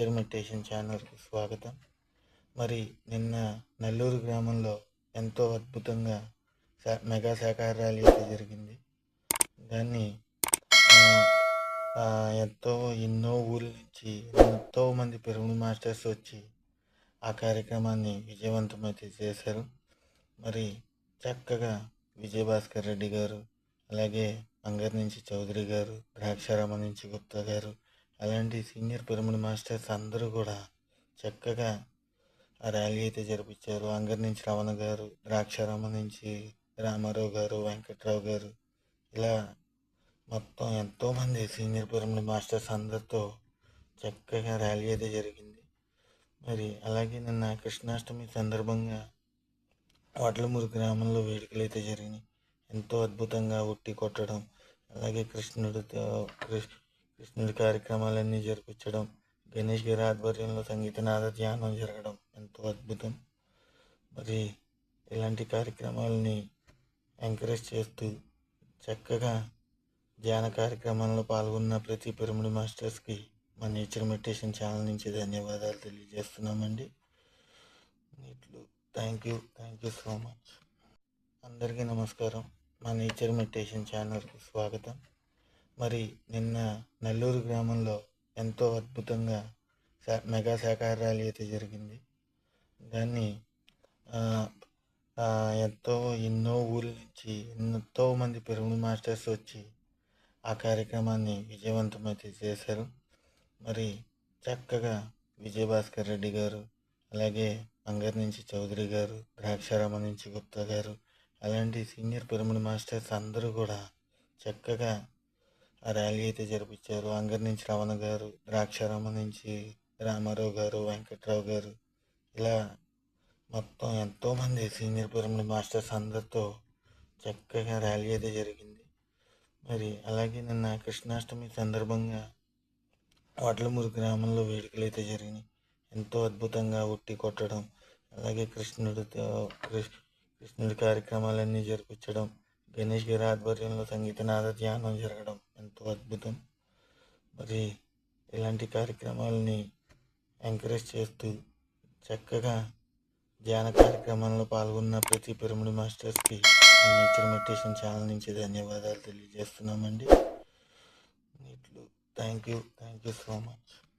Meditation ఛానల్కి స్వాగతం. మరి నిన్న నెల్లూరు గ్రామంలో ఎంతో అద్భుతంగా మెగా శాఖాహార ర్యాలీ అయితే జరిగింది. దాన్ని ఎంతో ఎన్నో ఊళ్ళ నుంచి ఎంతో మంది పెరుగు మాస్టర్స్ వచ్చి ఆ కార్యక్రమాన్ని విజయవంతమైతే చేశారు. మరి చక్కగా విజయభాస్కర్ రెడ్డి గారు అలాగే అంగర్ నుంచి చౌదరి గారు ద్రాక్షారామ నుంచి గుప్తా గారు అలాంటి సీనియర్ పిరమిడ్ మాస్టర్స్ అందరూ కూడా చక్కగా ఆ ర్యాలీ అయితే జరిపించారు. అంగర్ నుంచి రమణ గారు ద్రాక్షారామ నుంచి రామారావు గారు వెంకట్రావు గారు ఇలా మొత్తం ఎంతోమంది సీనియర్ పిరమిడ్ మాస్టర్స్ అందరితో చక్కగా ర్యాలీ అయితే జరిగింది. మరి అలాగే నిన్న కృష్ణాష్టమి సందర్భంగా వడ్లమూరు గ్రామంలో వేడుకలు అయితే జరిగినాయి. ఎంతో అద్భుతంగా ఉట్టి కొట్టడం అలాగే కృష్ణుడితో కృష్ణుడి కార్యక్రమాలన్నీ జరిపించడం గణేష్ గారి ఆధ్వర్యంలో సంగీతనాథ ధ్యానం జరగడం ఎంతో అద్భుతం. మరి ఇలాంటి కార్యక్రమాలని ఎంకరేజ్ చేస్తూ చక్కగా ధ్యాన కార్యక్రమాల్లో పాల్గొన్న ప్రతి పిరమిడ్ మాస్టర్స్కి మా నేచర్ మెడిటేషన్ ఛానల్ నుంచి ధన్యవాదాలు తెలియజేస్తున్నామండి. ఇట్లు thank you thank you so much. అందరికీ నమస్కారం. మా నేచర్ మెడిటేషన్ ఛానల్కి స్వాగతం. మరి నిన్న నెల్లూరు గ్రామంలో ఎంతో అద్భుతంగా మెగా సహకార ర్యాలీ అయితే జరిగింది. దాన్ని ఎంతో ఎన్నో ఊళ్ళ నుంచి ఎంతో మంది పెరుగు మాస్టర్స్ వచ్చి ఆ కార్యక్రమాన్ని విజయవంతమైతే చేశారు. మరి చక్కగా విజయభాస్కర్ రెడ్డి గారు అలాగే అంగర్ నుంచి చౌదరి గారు ద్రాక్షారామ నుంచి గుప్తా గారు అలాంటి సీనియర్ పిరమిడ్ మాస్టర్స్ అందరూ కూడా చక్కగా ర్యాలీ అయితే జరిపించారు. అంగర్ నుంచి రమణ గారు ద్రాక్షారామ నుంచి రామారావు గారు వెంకట్రావు గారు ఇలా మొత్తం ఎంతోమంది సీనియర్ పిరమిడ్ మాస్టర్స్ అందరితో చక్కగా ర్యాలీ అయితే జరిగింది. మరి అలాగే నిన్న కృష్ణాష్టమి సందర్భంగా వడ్లమూరు గ్రామంలో వేడుకలు అయితే జరిగినాయి. ఎంతో అద్భుతంగా ఉట్టి కొట్టడం అలాగే కృష్ణుడితో కృష్ణుడి కార్యక్రమాలన్నీ జరిపించడం గణేష్ గారి ఆధ్వర్యంలో సంగీత నాద ధ్యానం జరగడం ఎంతో అద్భుతం. మరి ఇలాంటి కార్యక్రమాలని ఎంకరేజ్ చేస్తూ చక్కగా ధ్యాన కార్యక్రమాల్లో పాల్గొన్న ప్రతి పిరమిడ్ మాస్టర్స్కి నేచర్ మెడిటేషన్ ఛానల్ నుంచి ధన్యవాదాలు తెలియజేస్తున్నామండి. ఇట్లు thank you thank you so much.